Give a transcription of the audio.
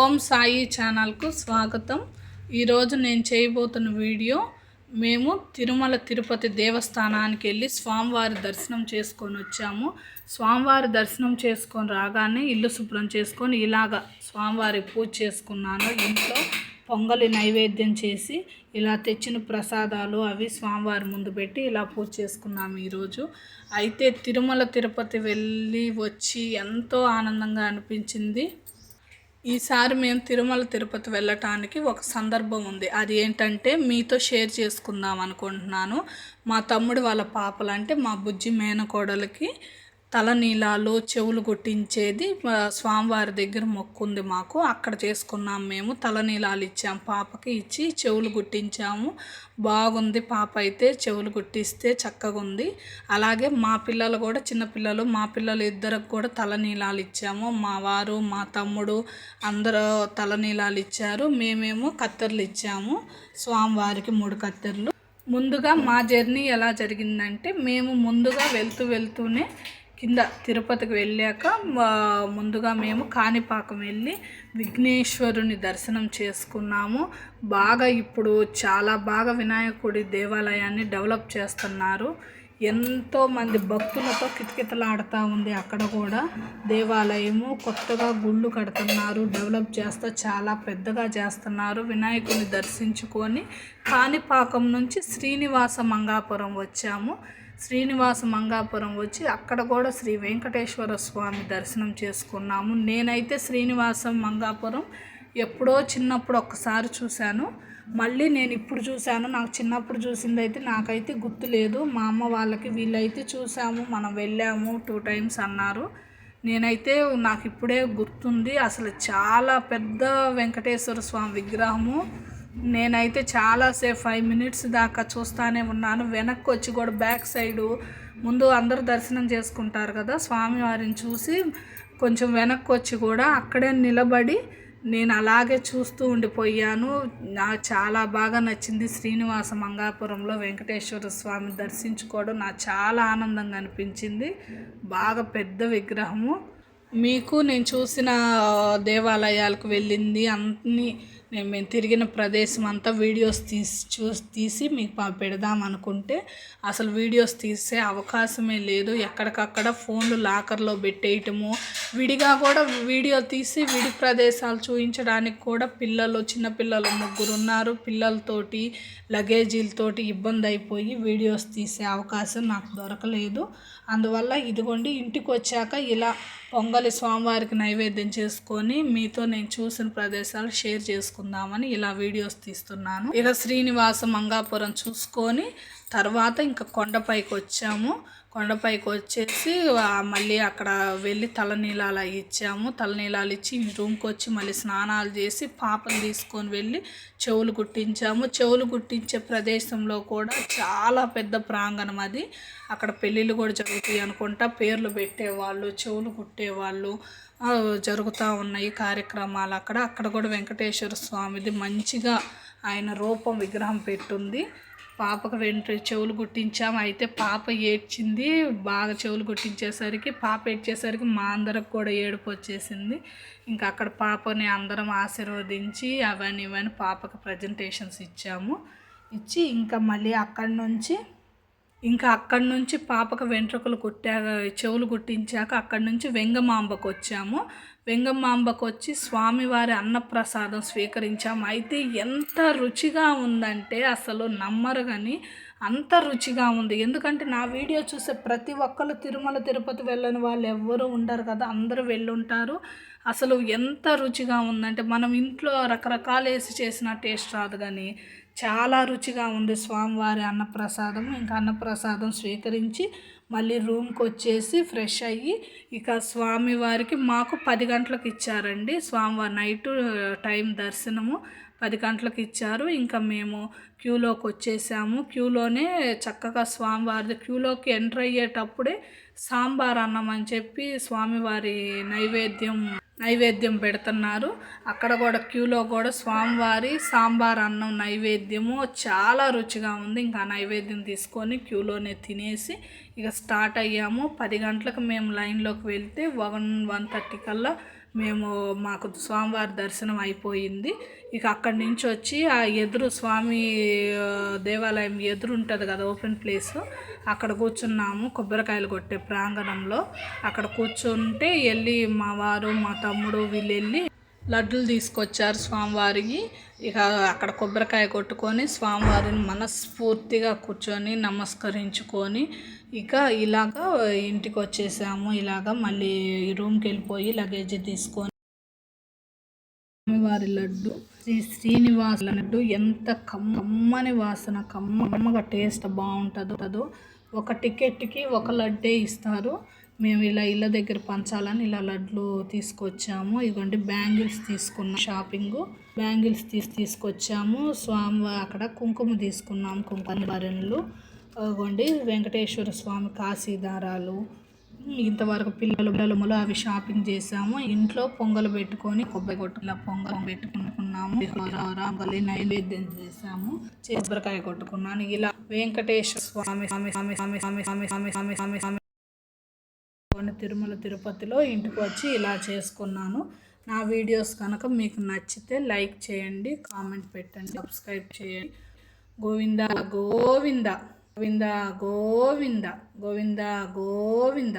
ఓం సాయి ఛానల్కు స్వాగతం. ఈరోజు నేను చేయబోతున్న వీడియో మేము తిరుమల తిరుపతి దేవస్థానానికి వెళ్ళి స్వామివారి దర్శనం చేసుకొని వచ్చాము. స్వామివారి దర్శనం చేసుకొని రాగానే ఇల్లు శుభ్రం చేసుకొని ఇలాగ స్వామివారి పూజ చేసుకున్నాను. ఇంట్లో పొంగలి నైవేద్యం చేసి ఇలా తెచ్చిన ప్రసాదాలు అవి స్వామివారి ముందు పెట్టి ఇలా పూజ చేసుకున్నాము ఈరోజు. అయితే తిరుమల తిరుపతి వెళ్ళి వచ్చి ఎంతో ఆనందంగా అనిపించింది. ఈసారి మేము తిరుమల తిరుపతి వెళ్ళటానికి ఒక సందర్భం ఉంది. అది ఏంటంటే మీతో షేర్ చేసుకుందాం అనుకుంటున్నాను. మా తమ్ముడు వాళ్ళ పాపలు అంటే మా బుజ్జి మేనకోడలకి తలనీలాలు చెవులు కుట్టించేది స్వామివారి దగ్గర మొక్కుంది మాకు. అక్కడ చేసుకున్నాం మేము. తలనీలాలు ఇచ్చాం పాపకి ఇచ్చి చెవులు కుట్టించాము బాగుంది పాప అయితే చెవులు కుట్టిస్తే చక్కగా ఉంది. అలాగే మా పిల్లలు కూడా చిన్నపిల్లలు మా పిల్లలు ఇద్దరికి కూడా తలనీలాలు ఇచ్చాము. మా వారు మా తమ్ముడు అందరూ తలనీలాలు ఇచ్చారు. మేమేమో కత్తెరలు ఇచ్చాము. స్వామివారికి మూడు కత్తెరలు. ముందుగా మా జర్నీ ఎలా జరిగిందంటే మేము ముందుగా వెళ్తూ వెళ్తూనే కింద తిరుపతికి వెళ్ళాక ముందుగా మేము కాణిపాకం వెళ్ళి విఘ్నేశ్వరుని దర్శనం చేసుకున్నాము. బాగా ఇప్పుడు చాలా బాగా వినాయకుడి దేవాలయాన్ని డెవలప్ చేస్తున్నారు. ఎంతో మంది భక్తులతో కిటకిటలాడుతూ ఉంది అక్కడ కూడా. దేవాలయము కొత్తగా గుళ్ళు కడుతున్నారు డెవలప్ చేస్తూ చాలా పెద్దగా చేస్తున్నారు. వినాయకుని దర్శించుకొని కాణిపాకం నుంచి శ్రీనివాస మంగాపురం వచ్చాము. శ్రీనివాస మంగాపురం వచ్చి అక్కడ కూడా శ్రీ వెంకటేశ్వర స్వామి దర్శనం చేసుకున్నాము. నేనైతే శ్రీనివాసం మంగాపురం ఎప్పుడో చిన్నప్పుడు ఒక్కసారి చూశాను. మళ్ళీ నేను ఇప్పుడు చూశాను నాకు చిన్నప్పుడు చూసింది అయితే నాకైతే గుర్తు లేదు. మా అమ్మ వాళ్ళకి వీళ్ళైతే చూసాము మనం వెళ్ళాము టూ టైమ్స్ అన్నారు. నేనైతే నాకు ఇప్పుడే గుర్తుంది అసలు చాలా పెద్ద వెంకటేశ్వర స్వామి విగ్రహము. నేనైతే చాలాసేపు ఫైవ్ మినిట్స్ దాకా చూస్తానే ఉన్నాను. వెనక్కి వచ్చి కూడా బ్యాక్ సైడు ముందు అందరూ దర్శనం చేసుకుంటారు కదా స్వామివారిని చూసి కొంచెం వెనక్కి వచ్చి కూడా అక్కడే నిలబడి నేను అలాగే చూస్తూ ఉండిపోయాను. నాకు చాలా బాగా నచ్చింది శ్రీనివాస మంగాపురంలో వెంకటేశ్వర స్వామి దర్శించుకోవడం. నాకు చాలా ఆనందంగా అనిపించింది. బాగా పెద్ద విగ్రహము. మీకు నేను చూసిన దేవాలయాలకు వెళ్ళింది అన్ని నేను మేము తిరిగిన ప్రదేశం అంతా వీడియోస్ తీసి చూసి తీసి మీకు పెడదాం అనుకుంటే అసలు వీడియోస్ తీసే అవకాశమే లేదు. ఎక్కడికక్కడ ఫోన్లు లాకర్లో పెట్టేయటము విడిగా కూడా వీడియో తీసి విడి ప్రదేశాలు చూపించడానికి కూడా పిల్లలు చిన్నపిల్లలు ముగ్గురు ఉన్నారు. పిల్లలతోటి లగేజీలతోటి ఇబ్బంది అయిపోయి వీడియోస్ తీసే అవకాశం నాకు దొరకలేదు. అందువల్ల ఇదిగోండి ఇంటికి వచ్చాక ఇలా పొంగలి స్వామివారికి నైవేద్యం చేసుకొని మీతో నేను చూసిన ప్రదేశాలు షేర్ చేసుకుందామని ఇలా వీడియోస్ తీస్తున్నాను. ఇక శ్రీనివాస మంగాపురం చూసుకొని తర్వాత ఇంకా కొండపైకి వచ్చాము. కొండపైకి వచ్చేసి మళ్ళీ అక్కడ వెళ్ళి తలనీలాలు ఇచ్చాము. తలనీలాలు ఇచ్చి రూమ్కి వచ్చి మళ్ళీ స్నానాలు చేసి పాపను తీసుకొని వెళ్ళి చెవులు కుట్టించాము చెవులు కుట్టించే ప్రదేశంలో కూడా చాలా పెద్ద ప్రాంగణం అది. అక్కడ పెళ్ళిళ్ళు కూడా జరుగుతాయి అనుకుంటా. పేర్లు పెట్టేవాళ్ళు చెవులు కుట్టేవాళ్ళు జరుగుతూ ఉన్నాయి కార్యక్రమాలు అక్కడ. అక్కడ కూడా వెంకటేశ్వర స్వామిది మంచిగా ఆయన రూపం విగ్రహం పెట్టుంది. పాపకు వెంట్రు చెవులు కుట్టించాము అయితే పాప ఏడ్చింది. బాగా చెవులు కుట్టించేసరికి పాప ఏడ్చేసరికి మా అందరికి కూడా ఏడుపు వచ్చేసింది. ఇంకా అక్కడ పాపని అందరం ఆశీర్వదించి అవన్నీ ఇవన్నీ పాపకు ప్రజెంటేషన్స్ ఇచ్చాము. ఇచ్చి ఇంకా మళ్ళీ అక్కడి నుంచి ఇంకా అక్కడి నుంచి పాపకు వెంట్రుకలు కుట్టాక చెవులు కుట్టించాక అక్కడి నుంచి వెంగమాంబకు వచ్చాము. వెంగమాంబకు వచ్చి స్వామివారి అన్నప్రసాదం స్వీకరించాం. అయితే ఎంత రుచిగా ఉందంటే అసలు నమ్మరు కానీ అంత రుచిగా ఉంది. ఎందుకంటే నా వీడియో చూసే ప్రతి ఒక్కరు తిరుమల తిరుపతి వెళ్ళని వాళ్ళు ఎవ్వరూ ఉండరు కదా. అందరూ వెళ్ళుంటారు. అసలు ఎంత రుచిగా ఉందంటే మనం ఇంట్లో రకరకాలు వేసి చేసిన టేస్ట్ రాదు కానీ చాలా రుచిగా ఉంది స్వామివారి అన్నప్రసాదం. ఇంకా అన్నప్రసాదం స్వీకరించి మళ్ళీ రూమ్కి వచ్చేసి ఫ్రెష్ అయ్యి ఇక స్వామివారికి మాకు పది గంటలకు ఇచ్చారండి. స్వామివారి నైట్ టైం దర్శనము పది గంటలకు ఇచ్చారు. ఇంకా మేము క్యూలోకి వచ్చేసాము. క్యూలోనే చక్కగా స్వామివారి క్యూలోకి ఎంటర్ అయ్యేటప్పుడే సాంబార్ అన్నం అని చెప్పి స్వామివారి నైవేద్యం నైవేద్యం పెడుతున్నారు. అక్కడ కూడా క్యూలో కూడా స్వామివారి సాంబార్ అన్నం నైవేద్యము. చాలా రుచిగా ఉంది. ఇంకా ఆ నైవేద్యం తీసుకొని క్యూలోనే తినేసి ఇక స్టార్ట్ అయ్యాము. పది గంటలకు మేము లైన్లోకి వెళ్తే వన్ వన్ థర్టీ కల్లా మేము మాకు స్వామివారి దర్శనం అయిపోయింది. ఇక అక్కడి నుంచి వచ్చి ఆ ఎదురు స్వామి దేవాలయం ఎదురు ఉంటుంది కదా ఓపెన్ ప్లేస్. అక్కడ కూర్చున్నాము కొబ్బరికాయలు కొట్టే ప్రాంగణంలో. అక్కడ కూర్చుంటే వెళ్ళి మా వారు మా తమ్ముడు వీళ్ళు వెళ్ళి లడ్డులు తీసుకొచ్చారు స్వామివారికి. ఇక అక్కడ కొబ్బరికాయ కొట్టుకొని స్వామివారిని మనస్ఫూర్తిగా కూర్చొని నమస్కరించుకొని ఇక ఇలాగ ఇంటికి వచ్చేసాము. ఇలాగ మళ్ళీ రూమ్కి వెళ్ళిపోయి లగేజ్ తీసుకొని స్వామివారి లడ్డు శ్రీ శ్రీనివాస లడ్డు ఎంత కమ్మ- కమ్మని వాసన కమ్మ కమ్మగా టేస్ట్ బాగుంటుందో ఒక టికెట్కి ఒక లడ్డే ఇస్తారు. మేము ఇలా ఇళ్ళ దగ్గర పంచాలని ఇలా లడ్లు తీసుకొచ్చాము ఇదిగోండి బ్యాంగిల్స్ తీసుకున్నాం షాపింగ్ బ్యాంగిల్స్ తీసి తీసుకొచ్చాము స్వామి అక్కడ కుంకుమ తీసుకున్నాము కుంకుమ భరణలు ఇదిగోండి వెంకటేశ్వర స్వామి కాశీదారాలు ఇంతవరకు పిల్లలు పిల్లలు అవి షాపింగ్ చేసాము ఇంట్లో పొంగలు పెట్టుకొని కొబ్బరి కొట్టులా పొంగల్ పెట్టుకున్నాము రాంగలి నైవేద్యం చేసాము కొబ్బరికాయ కొట్టుకున్నాను ఇలా వెంకటేశ్వర స్వామి స్వామి స్వామి స్వామి స్వామి స్వామి స్వామి స్వామి స్వామి చేసుకొని కొన్ని తిరుమల తిరుపతిలో ఇంటికి వచ్చి ఇలా చేసుకున్నాను. నా వీడియోస్ కనుక మీకు నచ్చితే లైక్ చేయండి కామెంట్ పెట్టండి సబ్స్క్రైబ్ చేయండి. గోవింద గోవింద గోవింద గోవింద గోవింద గోవింద.